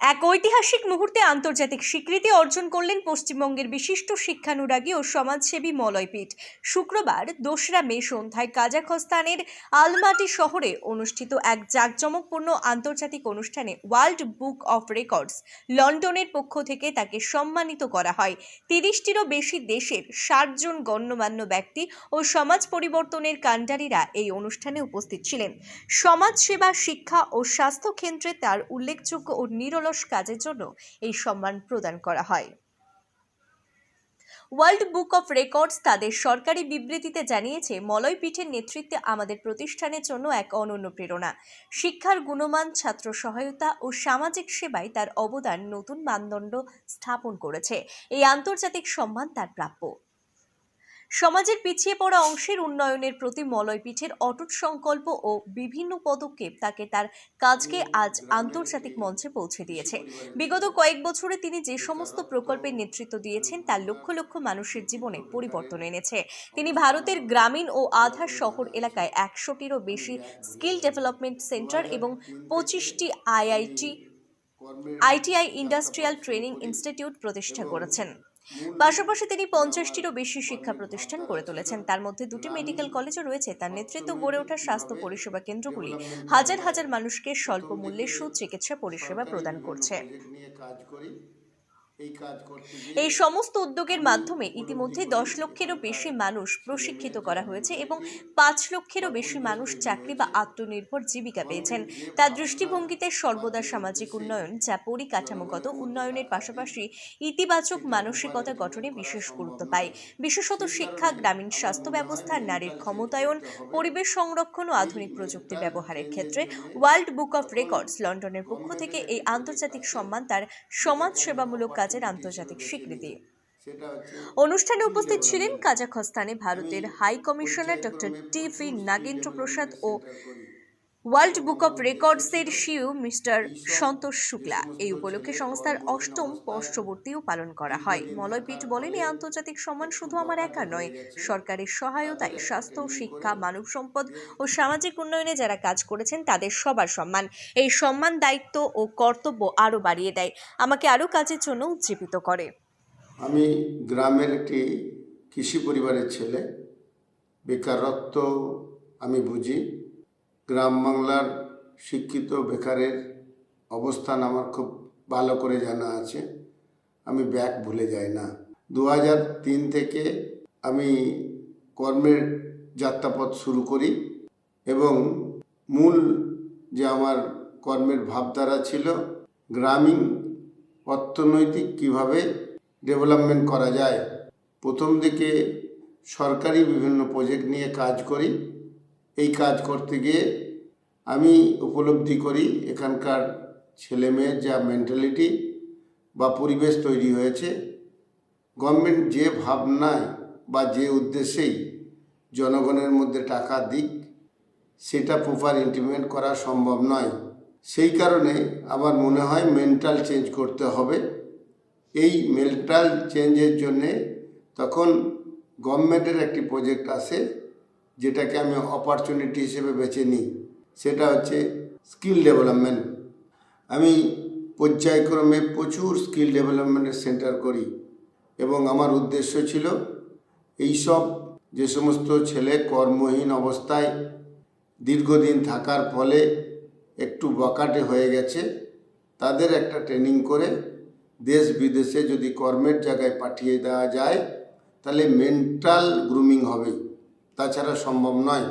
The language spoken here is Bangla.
এক ঐতিহাসিক মুহূর্তে আন্তর্জাতিক স্বীকৃতি অর্জন করলেন পশ্চিমবঙ্গের বিশিষ্ট শিক্ষানুরাগী ও সমাজসেবী মলয়পীঠ। শুক্রবার দোসরা মে সন্ধ্যায় কাজাখস্তানের আলমাটি শহরে অনুষ্ঠিত এক জাঁকজমকপূর্ণ আন্তর্জাতিক অনুষ্ঠানে ওয়ার্ল্ড বুক অফ রেকর্ডস লন্ডনের পক্ষ থেকে তাকে সম্মানিত করা হয়। তিরিশটিরও বেশি দেশের ষাটজন গণ্যমান্য ব্যক্তি ও সমাজ পরিবর্তনের কাণ্ডারীরা এই অনুষ্ঠানে উপস্থিত ছিলেন। সমাজসেবা, শিক্ষা ও স্বাস্থ্য ক্ষেত্রে তার উল্লেখযোগ্য ও নিরলস কাজের জন্য এই সম্মান প্রদান করা হয়। ওয়ার্ল্ড বুক অফ রেকর্ডস তাদের সরকারি বিবৃতিতে জানিয়েছে, মলয় পীঠের নেতৃত্বে আমাদের প্রতিষ্ঠানের জন্য এক অনন্য প্রেরণা। শিক্ষার গুণমান, ছাত্র সহায়তা ও সামাজিক সেবায় তার অবদান নতুন মানদণ্ড স্থাপন করেছে। এই আন্তর্জাতিক সম্মান তার প্রাপ্য। সমাজের পিছিয়ে পড়া অংশের উন্নয়নের প্রতি মলয়পীঠের অটুট সংকল্প ও বিভিন্ন পদক্ষেপ তাকে তার কাজকে আজ আন্তর্জাতিক মঞ্চে পৌঁছে দিয়েছে। বিগত কয়েক বছরে তিনি যে সমস্ত প্রকল্পের নেতৃত্ব দিয়েছেন, তার লক্ষ লক্ষ মানুষের জীবনে পরিবর্তন এনেছে। তিনি ভারতের গ্রামীণ ও আধা শহর এলাকায় একশোটিরও বেশি স্কিল ডেভেলপমেন্ট সেন্টার এবং পঁচিশটি IIT ITI industrial training institute প্রতিষ্ঠা করেছেন। পাশাপাশি তিনি পঞ্চাশটিরও বেশি শিক্ষা প্রতিষ্ঠান গড়ে তুলেছেন। তার মধ্যে দুটি মেডিকেল কলেজও রয়েছে। তার নেতৃত্ব গড়ে ওঠা স্বাস্থ্য পরিষেবা কেন্দ্রগুলি হাজার হাজার মানুষকে স্বল্প মূল্যে সুচিকিৎসা পরিষেবা প্রদান করছে। এই কাজ সমস্ত উদ্যোগের মাধ্যমে ইতিমধ্যে দশ লক্ষেরও বেশি মানুষ প্রশিক্ষিত করা হয়েছে এবং পাঁচ লক্ষেরও বেশি মানুষ চাকরি বা আত্মনির্ভর জীবিকা পেয়েছেন। তার দৃষ্টিভঙ্গিতে সর্বদা সামাজিক উন্নয়ন যা পরিকাঠামোগত উন্নয়নের পাশাপাশি ইতিবাচক মানসিকতা গঠনে বিশেষ গুরুত্ব পায়। বিশেষত শিক্ষা, গ্রামীণ স্বাস্থ্য ব্যবস্থা, নারীর ক্ষমতায়ন, পরিবেশ সংরক্ষণ ও আধুনিক প্রযুক্তি ব্যবহারের ক্ষেত্রে ওয়ার্ল্ড বুক অফ রেকর্ডস লন্ডনের পক্ষ থেকে এই আন্তর্জাতিক সম্মান তার সমাজ সেবামূলক কাজের আন্তর্জাতিক স্বীকৃতি। অনুষ্ঠানে উপস্থিত ছিলেন কাজাখস্তানে ভারতের high commissioner doctor TV Nagendra Prasad O world book of রেকর্ডসের সিইও মিস্টার সন্তোষ শুক্লা। এই উপলক্ষে সংস্থার অষ্টম বর্ষবর্তীও পালন করা হয়। মলয়পীঠ বলেন এই আন্তর্জাতিক সম্মান শুধু আমার একা নয়, সরকারের সহায়তায় স্বাস্থ্য, শিক্ষা, মানব সম্পদ ও সামাজিক উন্নয়নে যারা কাজ করেছেন, তাদের সবার সম্মান। এই সম্মান দায়িত্ব ও কর্তব্য আরও বাড়িয়ে দেয়, আমাকে আরও কাজের জন্য উজ্জীবিত করে। আমি গ্রামের একটি কৃষি পরিবারের ছেলে। বেকারত্ব আমি বুঝি। গ্রাম বাংলার শিক্ষিত বেকারের অবস্থান আমার খুব ভালো করে জানা আছে। আমি ব্যাগ ভুলে যাই না। দু থেকে আমি কর্মের যাত্রাপথ শুরু করি এবং মূল যে আমার কর্মের ভাবধারা ছিল গ্রামীণ অর্থনৈতিক কীভাবে ডেভেলপমেন্ট করা যায়, প্রথম দিকে সরকারি বিভিন্ন প্রজেক্ট নিয়ে কাজ করি। এই কাজ করতে গিয়ে আমি উপলব্ধি করি এখানকার ছেলেমেয়ের যা মেন্টালিটি বা পরিবেশ তৈরি হয়েছে। গভর্নমেন্ট যে ভাবনায় বা যে উদ্দেশ্যেই জনগণের মধ্যে টাকা দিক, সেটা প্রপার ইমপ্লিমেন্ট করা সম্ভব নয়। সেই কারণে আমার মনে হয় মেন্টাল চেঞ্জ করতে হবে। এই মেন্টাল চেঞ্জের জন্যে তখন গভর্নমেন্টের একটি প্রজেক্ট আসে যেটাকে আমি অপরচুনিটি হিসেবে বেছে নিই, সেটা হচ্ছে স্কিল ডেভেলপমেন্ট আমি পর্যায়ক্রমে প্রচুর স্কিল ডেভেলপমেন্টের সেন্টার করি এবং আমার উদ্দেশ্য ছিল এইসব যে সমস্ত ছেলে কর্মহীন অবস্থায় দীর্ঘদিন থাকার ফলে একটু বকাটে হয়ে গেছে, তাদের একটা ট্রেনিং করে দেশ বিদেশে যদি কর্মের জায়গায় পাঠিয়ে দেওয়া যায়, তাহলে মেন্টাল গ্রুমিং হবে। তাছাড়া সম্ভব নয়।